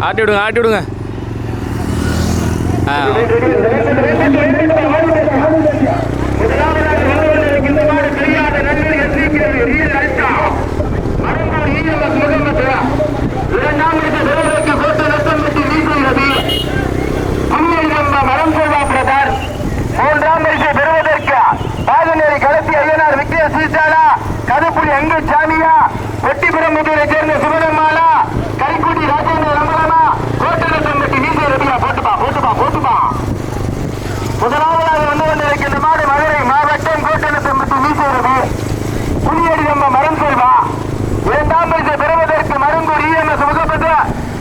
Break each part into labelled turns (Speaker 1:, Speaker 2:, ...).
Speaker 1: ஆட்டி விடுங்க ஆட்டி விடுங்க. ஆ.
Speaker 2: கருப்புடி எங்க சாமியா வெட்டிபுரமுதூரை சேர்ந்த சுபதம்மாளா கைக்குடி ராஜேந்திர ரமணனா கோட்டரசம்பட்டி நீசை ரபியா போட்டுப்பா போட்டுப்பா போட்டுப்பா. முதலாவதாக வந்து கொண்டிருக்கின்ற மாடு மதுரை மாவட்டம் கோட்டரசம்பட்டி நீசை ரவி புலியடி நம்ம மரம் செல்வா. இரண்டாம் பரிசு பெறுவதற்கு மருங்கூர் இஎம்எஸ் முகப்பட்ட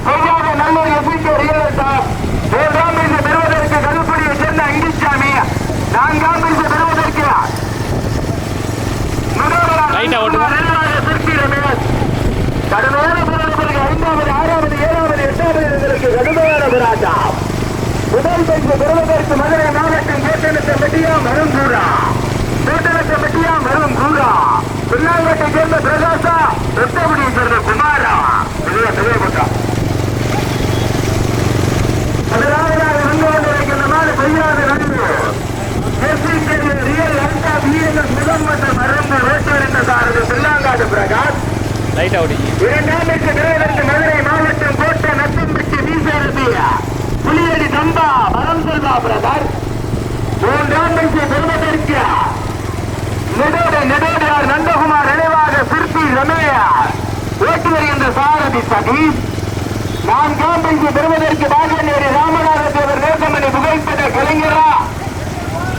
Speaker 2: செய்யாத நல்லூர் எஸ்பிகே ரியல் இரண்டாம் பரிசு பெறுவதற்கு கருப்புடியை சேர்ந்த அங்கிசாமி நான்காம் பரிசு பெறுவதற்கு
Speaker 1: Right ஆ ஓட்டுங்க.
Speaker 2: கடுமையான போராட்டத்திற்கு ஐந்தாவது ஆறாவது ஏழாவது எட்டாவது இடங்களுக்கு கடுமையான போராட்டம் முதல் பரிசு பெறுவதற்கு மதுரை மாவட்டம் கோட்டனத்தை மெட்டியா மரும் கூடா கோட்டனத்தை மெட்டியா மரும் கூடா பின்னாங்கத்தை சேர்ந்த பிரகாசா வெட்டபடியை சேர்ந்த குமாரா பெரிய பெரிய கொண்டா முதலாவதாக வந்து கொண்டிருக்கின்ற நாடு பெய்யாது நன்மை ரியல் லங்கா பிஎன்எஸ் முதன்மற்ற மருந்து ரோட்டரிந்த சாரது பில்லாங்காடு பிரகாஷ்
Speaker 1: லைட்டாக ஓடிங்க
Speaker 2: இரண்டாமிற்கு நிறைவேற்று மதுரை மாவட்டம் கோட்டை நத்தம்பட்டி வீசரபியா புலியடி தம்பா மரம் செல்வா பிரதர் மூன்றாமிற்கு பெருமதற்கு நெடோடு நெடோடியார் நந்தகுமார் நினைவாக சிற்பி ரமேயா ஓட்டி வருகின்ற சாரதி சதீஷ் நான்காம் பரிசு பெறுவதற்கு பாகநேரி ராமநாத தேவர் நேசமணி புகைப்பட்ட கலைஞரா.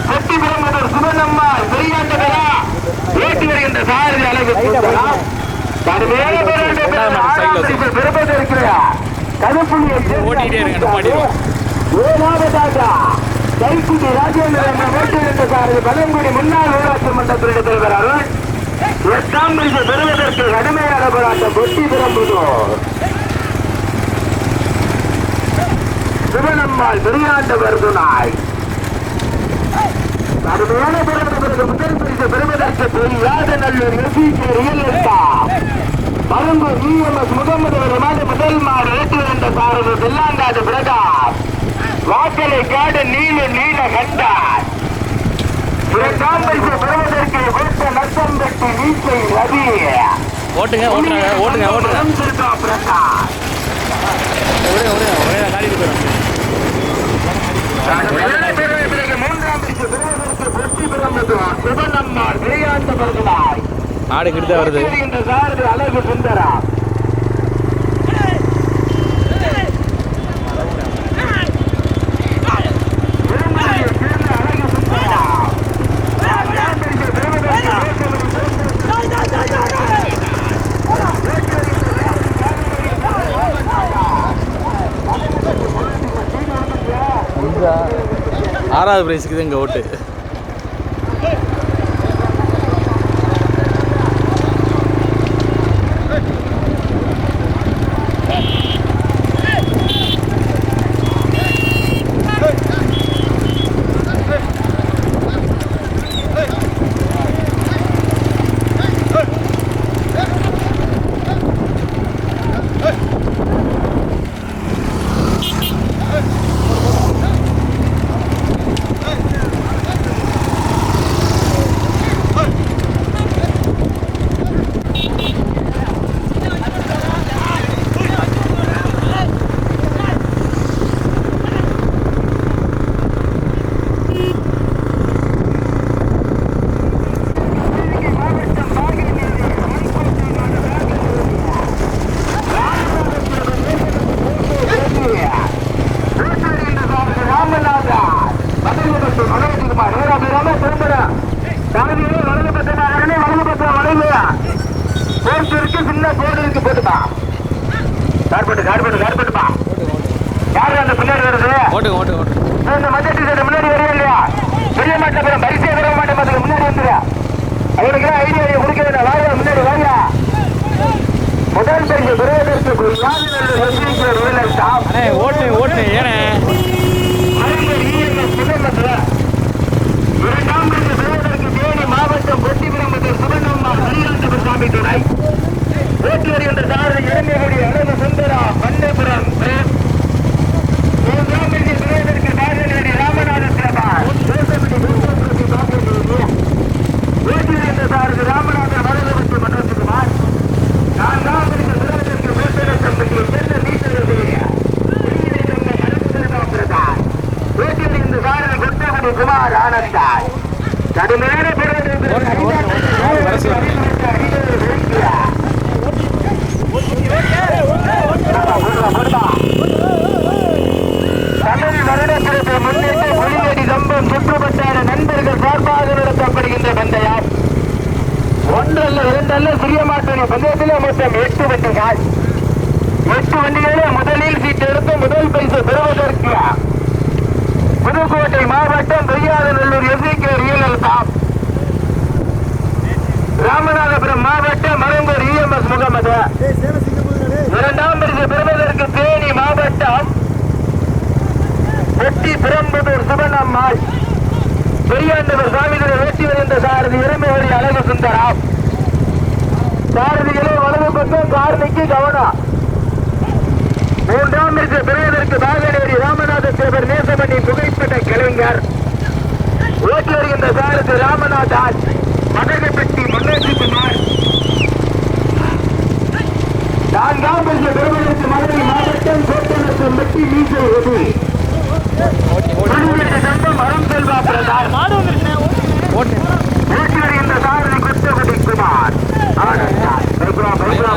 Speaker 2: செட்டி பிரமுதர் சுபனம்மா பெரியாண்டவரா ஓட்டி வருகின்ற சாரதி அழகு சுந்தரா கடுமையான பரிசு பெறுவதற்கு கருப்புள்ளியை
Speaker 1: ஓட்டிக்கிட்டே இருங்க, நிப்பாட்டிடுவோம்.
Speaker 2: ஏழாவதாக கைக்குடி ராஜேந்திரன் ஓட்டிருந்த சாரதி பழங்குடி முன்னாள் ஊராட்சி மன்றத்திற்கு தலைவர் எட்டாம் பரிசு பெறுவதற்கு கடுமையான போராட்டம் கொட்டி பிரம்புதோர் சிவனம்மாள் பெரியாண்டவர் துணாய் கடுமையான போராட்டத்திற்கு முதல் பரிசு பெறுவதற்கு தெரியாத நல்லூர் நெசிக்கு ரியல் எஸ்டார் மரும்பு இஎம்எஸ் முகமது ஒரு மாத முதல் மாடு ஏற்று வந்த சாரது பில்லாங்காடு பிரகாஷ். வாக்கலை காடு நீல நீல கண்டார் பெறுவதற்கு கொடுத்த நஷ்டம் பெற்று நீச்சை ரவி
Speaker 1: ஓட்டுங்க ஓட்டுங்க ஓட்டுங்க
Speaker 2: பிரகாஷ்
Speaker 1: ஒரே ஒரே ஒரே காட்டிட்டு போயிடும்
Speaker 2: பிறகு மூன்றாம் பரிசு பெறுவதற்கு வெற்றி பெறுவது சிவனம்மாள் விளையாட்டு வருகிறாய்
Speaker 1: ஆடு கிட்ட வருது.
Speaker 2: அழகு சுந்தரா
Speaker 1: ஆறாவது பிரைஸுக்கு தான் இங்கே ஓட்டு. போட்டுப்பா கார்பெட்டு கார்பெட்டுப்பா யாரு அந்த பின்னாடி வருது ஓட்டுங்க ஓட்டுங்க ஓட்டுங்க
Speaker 2: இந்த மஞ்சள் டீ முன்னாடி வரையா இல்லையா? பெரிய மாட்டப்புறம் பரிசே வர மாட்டேன் அதுக்கு முன்னாடி வந்துடா அவனுக்கு ஐடியா கொடுக்க வேண்டாம் வாயா முன்னாடி வாயா. முதல் பரிசு
Speaker 3: அண்ணே ஓட்டு ஓட்டு ஏனே
Speaker 2: மாவட்டம் பொட்டிபுரம் சுபண்ணம்மா மணிகண்டபுரம் சாமி துணை ஓட்டு வருகின்ற சாரதி இறங்கக்கூடிய அழகு சுந்தரா பண்டபுரம் பிரேம் மூன்றாம் பரிசு பெறுவதற்கு நாகநேரி ராமநாத சேவார் ஓட்டு வருகின்ற சாரதி ராமநாதன் வரதபுரத்து மனோஜ்குமார் நான்காம் பரிசு பெறுவதற்கு மேற்படத்தம்பட்டி என்ன நீச்சல் குமார் ஆனந்தாய் கடுமையான தமிழ் வருடப்பிறப்பை முன்னிட்டு புலியடி கம்பம் சுற்றுவட்டார நண்பர்கள் சார்பாக நடத்தப்படுகின்ற பந்தயம் ஒன்றல்ல இரண்டல்ல சிறிய மாட்டணி பந்தயத்திலே மொத்தம் எட்டு வண்டிகள். எட்டு வண்டிகளே முதலில் சீட்டு எடுத்து முதல் பரிசு பெறுவதற்கு புதுக்கோட்டை மாவட்டம் Periyathanallur SEK real top Ramanathapuram மாவட்டம் மரங்கூர் இஎம்எஸ் முகமது. இரண்டாம் பரிசு பெறுவதற்கு தேனி மாவட்டம் வெட்டி பெரம்புதூர் சுபனம்மாள் பெரியாண்டவர் சாமிகளை வேட்டி வருகின்ற சாரதி இறமைவழி அழகு சுந்தராம். சாரதிகளே வலது பக்கம் காரணிக்கு கவனம் மூன்றாம் பரிசு பெறுவதற்கு பாகனேரி ராமநாத சேவர் நேசமணி புகைப்பட்ட கலைஞர். ஓட்டி வருகின்ற சாரதி ராமநாதன் மதகப்பட்டி மன்னோஜிகுமார் நான்காம் பரிசு பெருமளத்து மதுரை மாவட்டம் கோட்டநத்தம் வெட்டி மீசை ஒது. சங்கம் செல்வா பிரதான்
Speaker 3: ஓட்டி
Speaker 2: வருகின்ற சாரதி குத்தகுடி குமார். ஆனால் la película,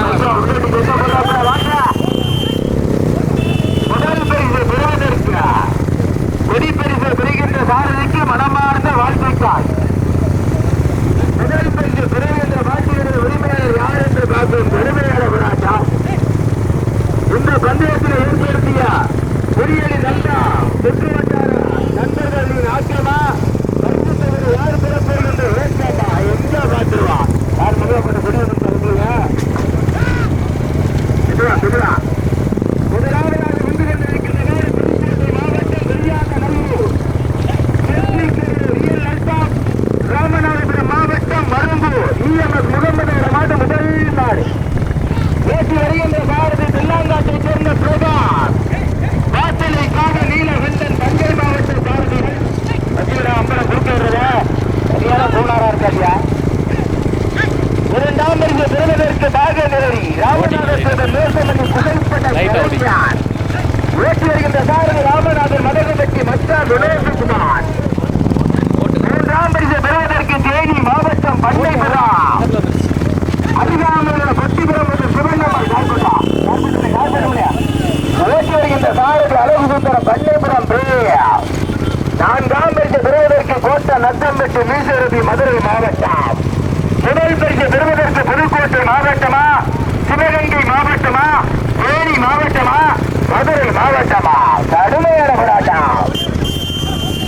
Speaker 2: மதுரை மாவட்டமா? கடுமையான போராட்டம்.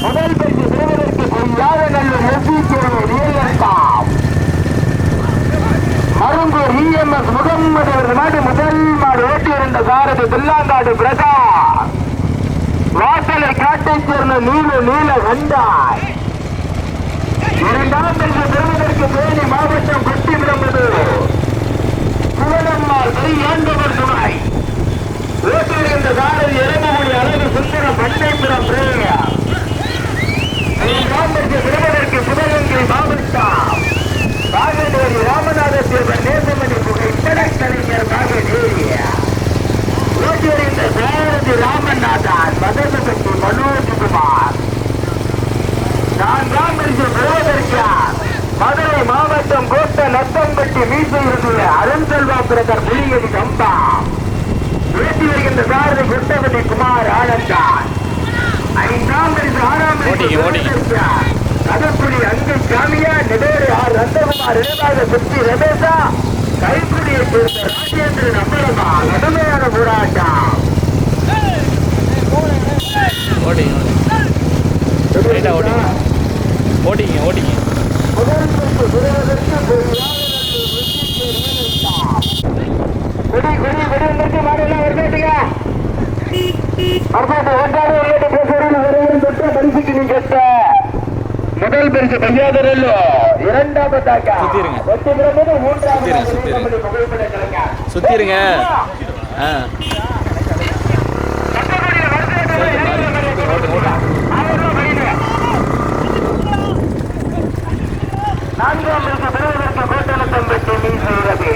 Speaker 2: முதல் பரிசு பெறுவதற்கு பொய்யாத நல்ல நெல்லிக்கிறவை ரியல்காம் மருங்கூர் இஎம்எஸ் முகம்மது அவர்கள் மாட்டு முதல் மாடு ஓட்டியிருந்த சாரதி பில்லாங்காடு பிரதா. வாசலை காட்டைச் சேர்ந்த நீல நீல வந்தாய் இரண்டாம் பரிசு பெறுவதற்கு தேனி மாவட்டம் கொட்டி விளம்பது சிவனம்மாள் கை ஏந்தவர் துணை ஓட்டியிருந்த சாரதி இறங்கக்கூடிய அழகு சுந்தரம் பண்ணைப்புறம் பிரேயா இரண்டாம் பரிசு மாவட்டம் பாகநேரி ராமநாத தேவர் நேசமணி புகை கலைஞர் பாகநேரியா ஓட்டி வருகின்ற சாரதி ராமநாதன் மதனபட்டி மனோஜ்குமார் நான்காம் பரிசு பெறுவதற்கு மதுரை மாவட்டம் கோட்ட நத்தம்பட்டி மீசை இருந்த அருண் செல்வா பிரதர் புலியடி கம்பா ஓட்டி வருகின்ற சாரதி குட்டபதி குமார் ஆனந்தான் ஐந்தாம் பரிசு ஆறாம் பரிசு
Speaker 3: ஓட்டிங்க, ஓட்டிங்க.
Speaker 2: பெறுவதற்கு கதப்புடி அங்கு சாமியா நெடேறு ஆர் நந்தகுமார் இடைவாக சுற்றி ரமேஷா கைக்குடியை சேர்ந்த ராஜேந்திரன் அம்பலமா கடுமையான போராட்டம்
Speaker 3: ஓட்டிங்க ரைட்டா ஓட்டிங்க ஓடிங்க ஓடிங்க
Speaker 2: முதல் பரிசு பெறுவதற்கு கொடி கொடி கொடி வந்துருச்சு மாடெல்லாம் வரவேட்டுங்க வரவேட்டு ஒன்றாவது வரவேட்டு பேசுறீங்க ஒருவரும் தொட்ட பரிசுக்கு நீங்க கேட்ட முதல் பரிசு பையாதரல்லோ இரண்டாவதாக.
Speaker 3: சுத்திருங்க. சுத்திருங்க, சுத்திருங்க.
Speaker 2: புகைப்பட கலைஞர்
Speaker 3: சுத்திருங்க ஆ ஓட்டு ஓட்டு
Speaker 2: நான்காம் பரிசு பெறுவதற்கு கோட்டலத்தம் பெற்று மீசுகிறது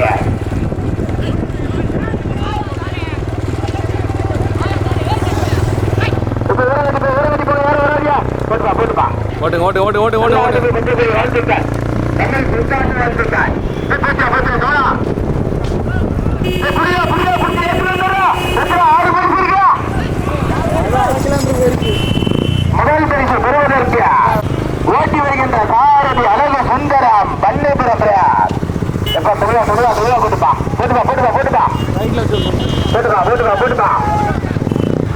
Speaker 2: இப்ப விரகடி போய் விரகடி போய் யாரும் வராதியா போட்டுப்பா போட்டுப்பா
Speaker 3: ஓட்டுங்க ஓட்டு ஓட்டு ஓட்டு ஓட்டு ஓட்டு
Speaker 2: முதல் பரிசு பெறுவதற்கு ஓட்டி வருகின்ற சாரதி அழகு சுந்தரம் பண்ணைபுரம் பிரயார் எப்ப முழுவா முழுவா முழுவா போட்டுப்பா போட்டுப்பா போட்டுப்பா போட்டுப்பா போட்டுப்பா போட்டுப்பா போட்டுப்பா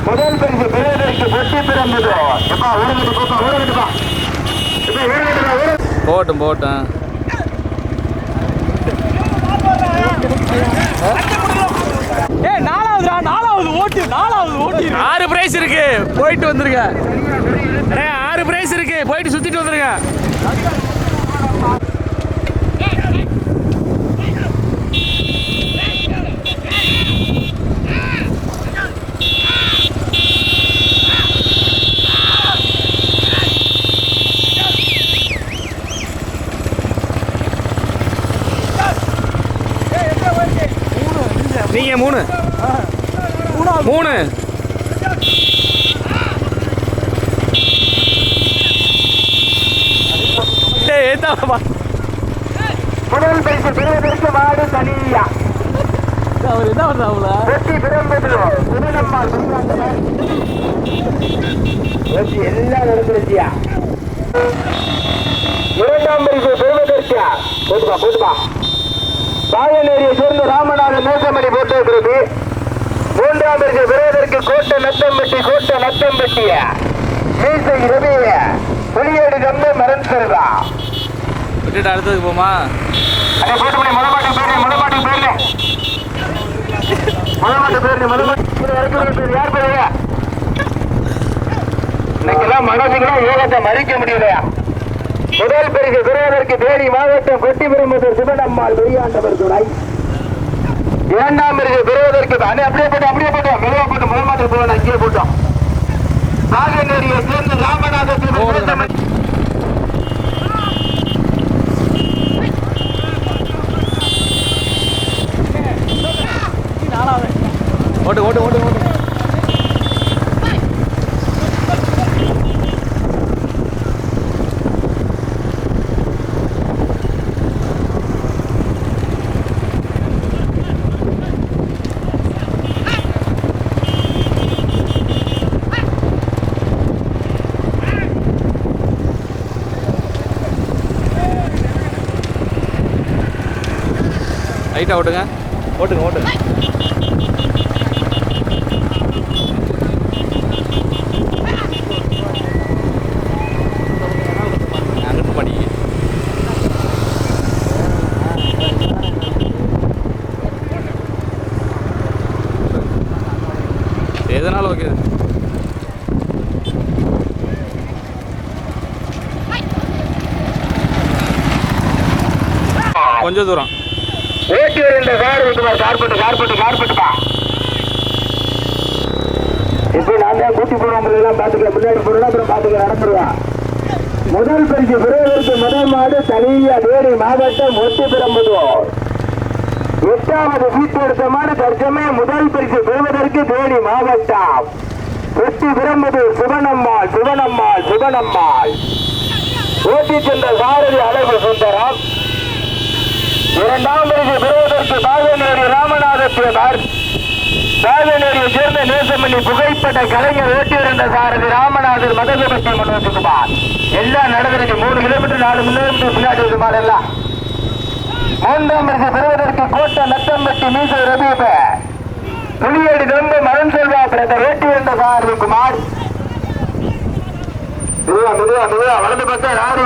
Speaker 2: முதல் பரிசு பெறுவதற்கு பொட்டி பிறந்ததோ எப்பா ஊருகிட்டு போப்பா ஊருகிட்டுப்பா இப்ப ஊருகிட்டுப்பா ஊரு
Speaker 3: போட்டும் போட்டும்.
Speaker 4: ஏ நாலாவதுடா நாலாவது ஓட்டு நாலாவது ஓட்டு.
Speaker 3: ஆறு பிரைஸ் இருக்கு. போயிட்டு வந்துருங்க. ஆறு பிரைஸ் இருக்கு. போயிட்டு சுத்திட்டு வந்துருங்க. நீங்க மூணு. மூணு.
Speaker 2: முதல் பரிசு பெறுவதற்கு மாடு தனியா.
Speaker 4: அவர் என்ன பண்றாங்களா
Speaker 2: வெற்றி பிறந்தது புதுநம்மா வெற்றி எல்லாம் நடந்துருச்சியா இரண்டாம் பரிசு பெறுவதற்கு போட்டுப்பா போட்டுப்பா. பாயநேரியை சேர்ந்த ராமநாதன் நேசமணி போட்டு பிரதி மூன்றாம் பரிசு பெறுவதற்கு கோட்டை நத்தம்பட்டி கோட்டை நத்தம்பட்டிய. மீசை ரவிய புலியடி தம்பி மரன் செல்வா
Speaker 3: விட்டுட்டு அடுத்ததுக்கு போமா?
Speaker 2: அடே போட்டு மணி முதமாட்டுக்கு பேரு முதமாட்டுக்கு பேரு முதமாட்டு பேரு பேர் யார் பேருங்க இன்னைக்கெல்லாம் மனசுக்கெல்லாம் யோகத்தை மறிக்க முடியலையா? முதல் பரிசு பெறுவதற்கு தேனி மாவட்டம் கொட்டிபெரும்புதூர் சிவனம்மாள் வெய்யாண்டவர் துணை இரண்டாம் பரிசு பெறுவதற்கு அப்படியே போட்டு அப்படியே போட்டோம். மெதுவா போட்டு முதல் போகணும் அங்கேயே போட்டோம். நாகநேரியை சேர்ந்த
Speaker 4: நாலாவது
Speaker 3: ஓட்டு ஓட்டு ஓட்டு ஓட்டு லைட்டாக ஓட்டுங்க. ஓட்டுங்க ஓட்டுங்க. எதனாலும் ஓகே கொஞ்சம் தூரம்.
Speaker 2: ஓட்டி வருகின்ற கார் விட்டுமா கார்பெட்டு கார்பெட்டு கார்பெட்டுப்பா இப்போ நான் தான் கூட்டி போறவங்களெல்லாம் பார்த்துக்கலாம் முன்னாடி போறேன் அப்புறம் பார்த்துக்கலாம் நடந்துருவேன் முதல் பரிசு பெறுவதற்கு முதல் மாடு தனியா தேனி மாவட்டம் ஒட்டி பெரும்புதூர் எட்டாவது சீட்டு எடுத்த மாடு தற்சமயம் முதல் பரிசு பெறுவதற்கு தேனி மாவட்டம். ஒட்டி பெரும்புதூர் சிவனம்மாள் சிவனம்மாள் சிவனம்மாள். ஓட்டி சென்ற சாரதி அழகு சுந்தரம். இரண்டாம் பரிசு பெறுவதற்கு பாகநேரி ராமநாதபுரம் பாகநேரியை சேர்ந்த நேசமணி புகைப்பட்ட கலைஞர் ஓட்டியிருந்த சாரதி ராமநாதர் மதகுபத்தி முன்னோட்டுக்குமார் எல்லாம் நடந்துருக்கு மூணு கிலோமீட்டர் நாலு கிலோமீட்டர் முன்னாடி இருக்குமார் எல்லாம். மூன்றாம் பரிசு பெறுவதற்கு கோட்டை நத்தம்பட்டி மீசை ரபீப. புலியடி தொண்டு மரன் செல்வா பிரதர் ஓட்டியிருந்த சாரதி குமார். மெதுவா மெதுவா மெதுவா வலது பக்கம் ராடி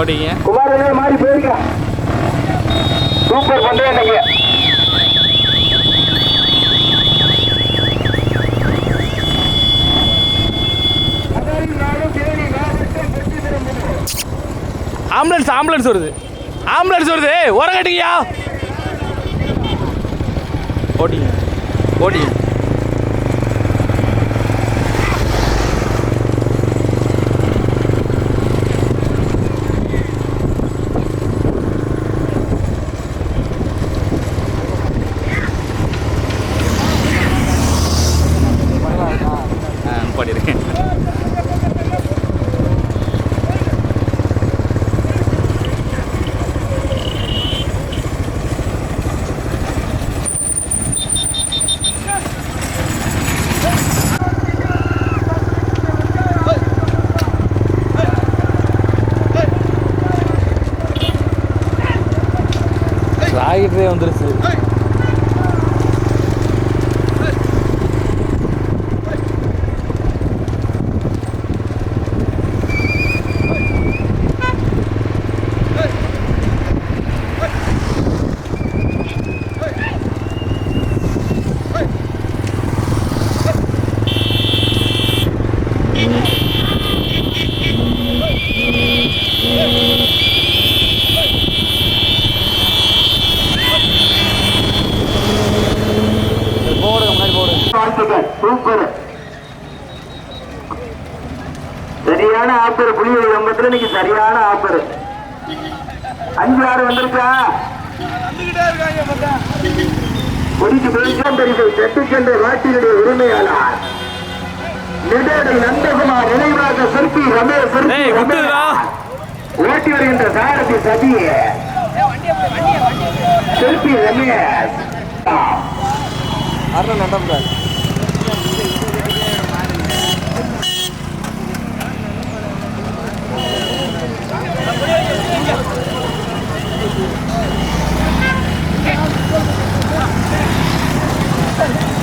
Speaker 3: ஓடிங்க.
Speaker 2: குமாரவே மாறி போயிருக்கான் சூப்பர் பண்றேன் நீங்க.
Speaker 3: ஆம்புலன்ஸ் ஆம்புலன்ஸ் வருது. ஆம்புலன்ஸ் வருது. உரங்கட்டிங்கயா ஓடிங்க. ஓடிங்க. ஆ
Speaker 2: Andressa. முடிஞ்சு போய்தான் பரிசை பெற்றுக்கொண்ட நாட்டினுடைய உரிமையாளர். நிடேடை நந்தகுமார் நினைவாக செல்பி ரமேஷ் செல்பி ஓட்டி வருகின்ற சாரதி சதி. செல்பி ரமேஷ்.
Speaker 3: அருண் நடந்தார் Yeah. Thank you.